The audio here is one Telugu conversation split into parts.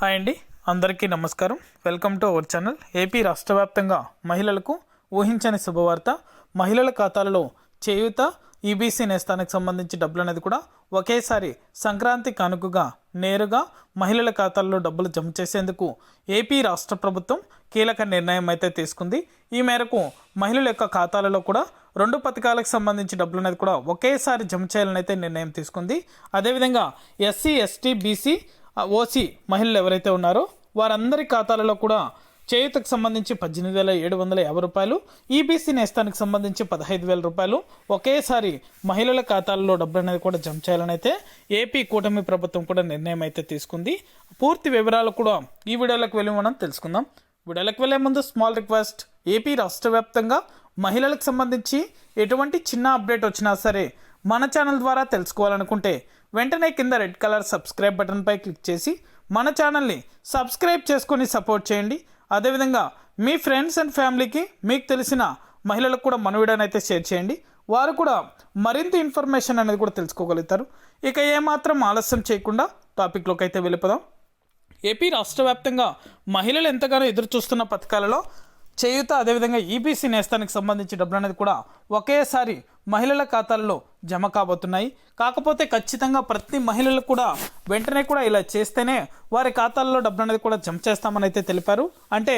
హాయ్ అండి అందరికీ నమస్కారం. Welcome to our channel. AP రాష్ట్ర వ్యాప్తంగా మహిళలకు ఊహించని శుభవార్త మహిళల ఖాతాలలో చేయూత ఈబీసీ నేస్తానికి సంబంధించి డబ్బులు అనేది కూడా ఒకేసారి సంక్రాంతి కానుకగా నేరుగా మహిళల ఖాతాల్లో డబ్బులు జమ చేసేందుకు ఏపీ రాష్ట్ర ప్రభుత్వం కీలక నిర్ణయం అయితే తీసుకుంది. ఈ మేరకు మహిళల యొక్క ఖాతాలలో కూడా రెండు పథకాలకు సంబంధించి డబ్బులు అనేది కూడా ఒకేసారి జమ చేయాలని అయితే నిర్ణయం తీసుకుంది. అదేవిధంగా ఎస్సీ ఎస్టీ బీసీ ఓసీ మహిళలు ఎవరైతే ఉన్నారో వారందరి ఖాతాలలో కూడా చేయూతకు సంబంధించి పద్దెనిమిది వేల ఏడు వందల యాభై రూపాయలు ఈబీసీ నేస్తానికి సంబంధించి పదహైదు వేల రూపాయలు ఒకేసారి మహిళల ఖాతాల్లో డబ్బులు అనేది కూడా జమ చేయాలని అయితే ఏపీ కూటమి ప్రభుత్వం కూడా నిర్ణయం అయితే తీసుకుంది. పూర్తి వివరాలు కూడా ఈ వీడియోలకు వెళ్ళి మనం తెలుసుకుందాం. వీడియోలకు వెళ్ళే ముందు స్మాల్ రిక్వెస్ట్ ఏపీ రాష్ట్ర వ్యాప్తంగా మహిళలకు సంబంధించి ఎటువంటి చిన్న అప్డేట్ వచ్చినా సరే మన ఛానల్ ద్వారా తెలుసుకోవాలనుకుంటే వెంటనే కింద రెడ్ కలర్ సబ్స్క్రైబ్ బటన్పై క్లిక్ చేసి మన ఛానల్ని సబ్స్క్రైబ్ చేసుకొని సపోర్ట్ చేయండి. అదేవిధంగా మీ ఫ్రెండ్స్ అండ్ ఫ్యామిలీకి మీకు తెలిసిన మహిళలకు కూడా మన వీడియోని అయితే షేర్ చేయండి. వారు కూడా మరింత ఇన్ఫర్మేషన్ అనేది కూడా తెలుసుకోగలుగుతారు. ఇక ఏమాత్రం ఆలస్యం చేయకుండా టాపిక్లోకి అయితే వెళ్ళిపోదాం. ఏపీ రాష్ట్ర వ్యాప్తంగా మహిళలు ఎంతగానో ఎదురు చూస్తున్న పథకాలలో చేయూత అదేవిధంగా ఈబీసీ నేస్తానికి సంబంధించి డబ్బులు అనేది కూడా ఒకేసారి మహిళల ఖాతాల్లో జమ కాబోతున్నాయి. కాకపోతే ఖచ్చితంగా ప్రతి మహిళలు కూడా వెంటనే కూడా ఇలా చేస్తేనే వారి ఖాతాల్లో డబ్బులు అనేది కూడా జమ చేస్తామని అయితే తెలిపారు. అంటే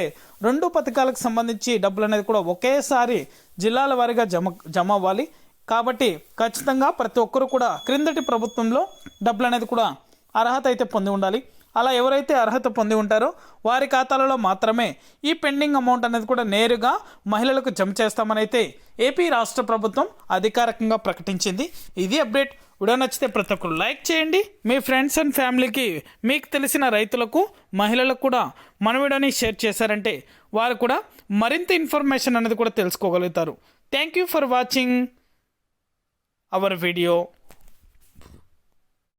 రెండు పథకాలకు సంబంధించి డబ్బులు అనేది కూడా ఒకేసారి జిల్లాల వారీగా జమ జమ అవ్వాలి. కాబట్టి ఖచ్చితంగా ప్రతి ఒక్కరు కూడా క్రిందటి ప్రభుత్వంలో డబ్బులు అనేది కూడా అర్హత అయితే పొంది ఉండాలి. అలా ఎవరైతే అర్హత పొంది ఉంటారో వారి ఖాతాలలో మాత్రమే ఈ పెండింగ్ అమౌంట్ అనేది కూడా నేరుగా మహిళలకు జమ చేస్తామనైతే ఏపీ రాష్ట్ర ప్రభుత్వం అధికారికంగా ప్రకటించింది. ఇది అప్డేట్. వీడియో నచ్చితే ప్రతి ఒక్కరు లైక్ చేయండి. మీ ఫ్రెండ్స్ అండ్ ఫ్యామిలీకి మీకు తెలిసిన రైతులకు మహిళలకు కూడా మన వీడియోని షేర్ చేశారంటే వారు కూడా మరింత ఇన్ఫర్మేషన్ అనేది కూడా తెలుసుకోగలుగుతారు. Thank you for watching our video